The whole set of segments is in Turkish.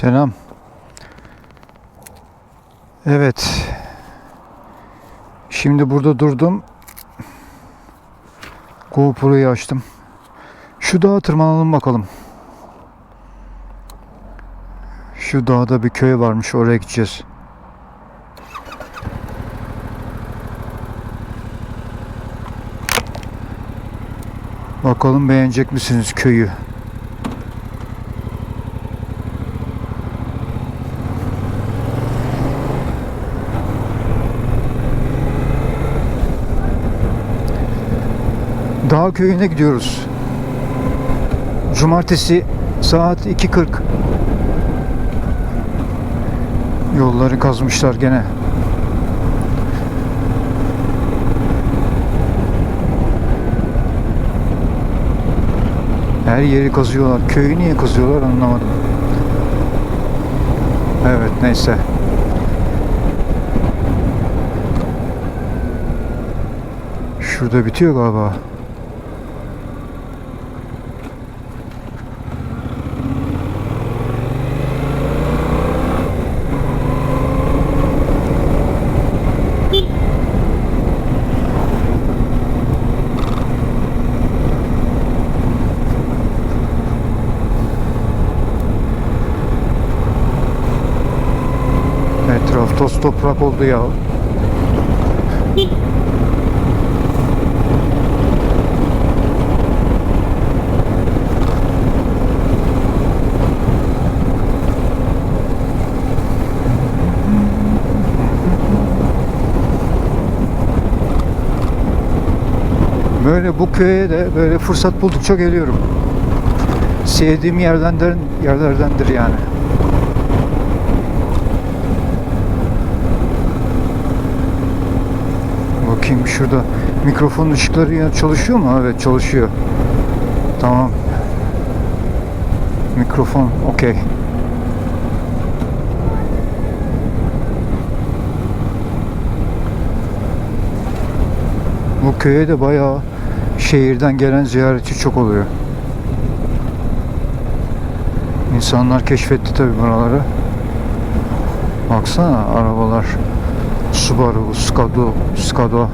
Selam. Evet. Şimdi burada durdum. GoPro'yu açtım. Şu dağa tırmanalım bakalım. Şu dağda bir köy varmış oraya gideceğiz. Bakalım beğenecek misiniz köyü? Dağ köyüne gidiyoruz. Cumartesi saat 2.40. Yolları kazmışlar gene. Her yeri kazıyorlar. Köyü niye kazıyorlar anlamadım. Evet neyse. Şurada bitiyor galiba. Etraf toz toprak oldu ya. Böyle bu köye de böyle fırsat buldukça geliyorum. Sevdiğim yerdendir, yerlerdendir yani. Bakayım şurada mikrofon ışıkları ya çalışıyor mu? Evet çalışıyor. Tamam. Mikrofon okey. Bu köye de bayağı şehirden gelen ziyaretçi çok oluyor. İnsanlar keşfetti tabi buraları. Baksana arabalar. Subaru, Skado, Skado,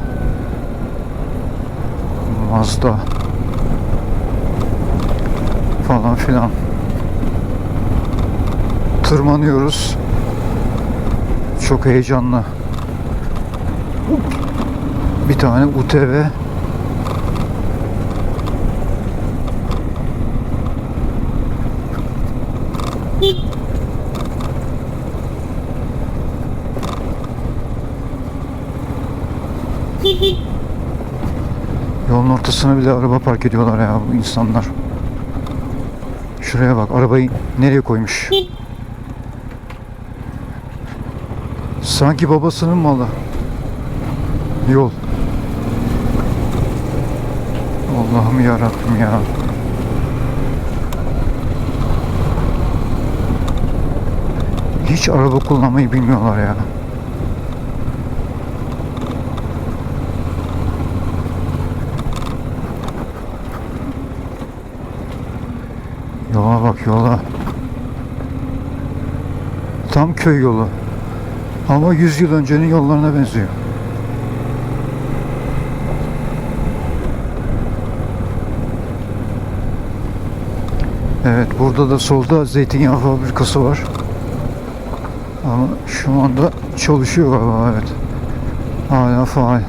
Mazda falan filan. Tırmanıyoruz. Çok heyecanlı. Bir tane UTV ortasına bile araba park ediyorlar ya bu insanlar. Şuraya bak arabayı nereye koymuş. Sanki babasının malı. Yol. Allah'ım ya Rabbim ya. Hiç araba kullanmayı bilmiyorlar ya. Yola. Tam köy yolu. Ama 100 yıl öncenin yollarına benziyor. Evet burada da solda zeytinyağı fabrikası var. Ama şu anda çalışıyor galiba evet. Hala faal.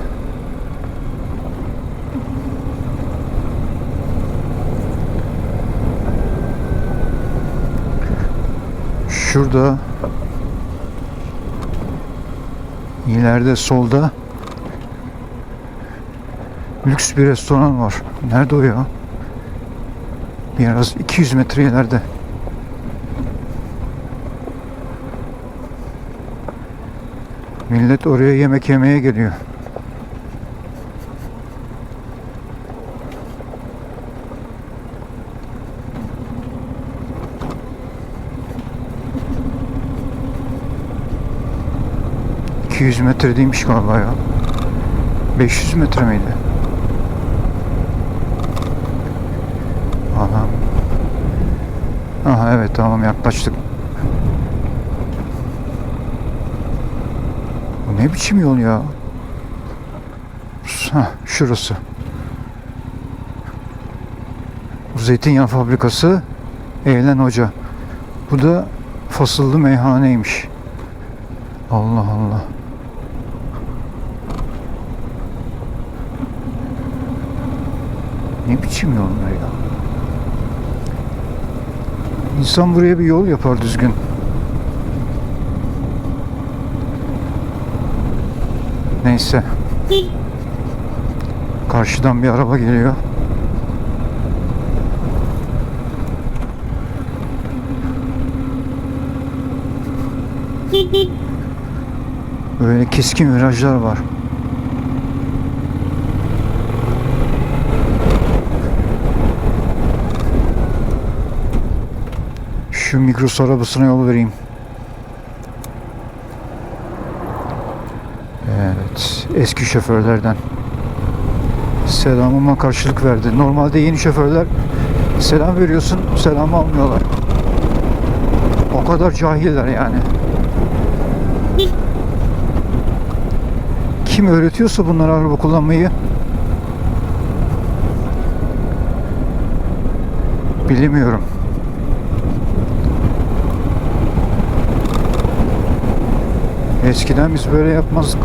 Şurada ileride solda lüks bir restoran var. Nerede o ya? Biraz 200 metre ileride. Millet oraya yemek yemeye geliyor. 200 metre değilmiş galiba ya. 500 metre miydi? Aha. Aha evet tamam yaklaştık. Bu ne biçim yol ya? Heh, şurası. Zeytinyağı fabrikası Eğlen Hoca. Bu da fasıllı meyhaneymiş. Allah Allah. Ne biçim yollar ya? İnsan buraya bir yol yapar düzgün. Neyse. Karşıdan bir araba geliyor. Böyle keskin virajlar var. Şu Migros arabasına yol vereyim. Evet, eski şoförlerden. Selamıma karşılık verdi. Normalde yeni şoförler selam veriyorsun, selam almıyorlar. O kadar cahiller yani. Kim öğretiyorsa bunlara araba kullanmayı bilemiyorum. Eskiden biz böyle yapmazdık.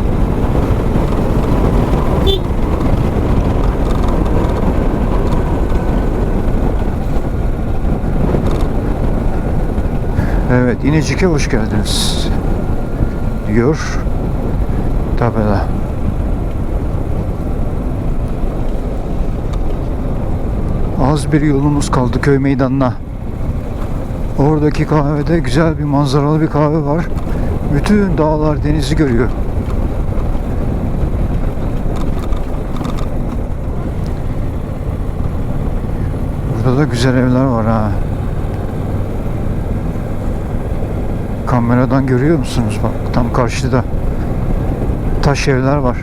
Evet, İnecik'e hoş geldiniz. Diyor tabela. Az bir yolumuz kaldı köy meydanına. Oradaki kahvede güzel bir manzaralı bir kahve var. Bütün dağlar denizi görüyor. Burada da güzel evler var ha. Kameradan görüyor musunuz? Bak tam karşıda. Taş evler var.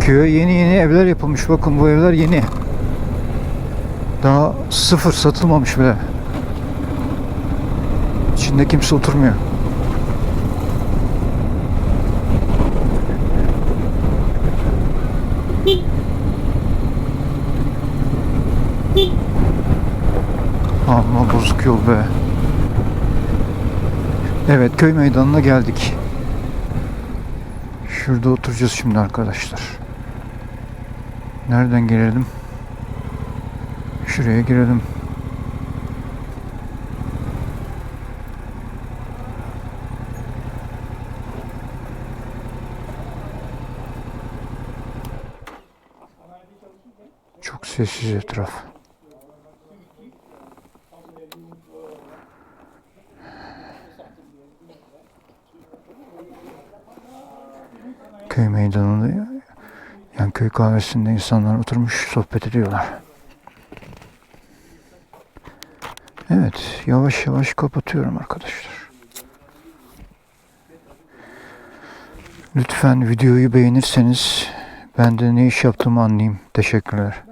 Köye yeni yeni evler yapılmış. Bakın bu evler yeni. Daha sıfır satılmamış bile. İçinde kimse oturmuyor. Amma bozuk yol be. Evet köy meydanına geldik. Şurada oturacağız şimdi arkadaşlar. Nereden girelim? Şuraya girelim. Çok sessiz etraf. Köy meydanında yani köy kahvesinde insanlar oturmuş sohbet ediyorlar. Evet, yavaş yavaş kapatıyorum arkadaşlar. Lütfen videoyu beğenirseniz ben de ne iş yaptığımı anlayayım. Teşekkürler.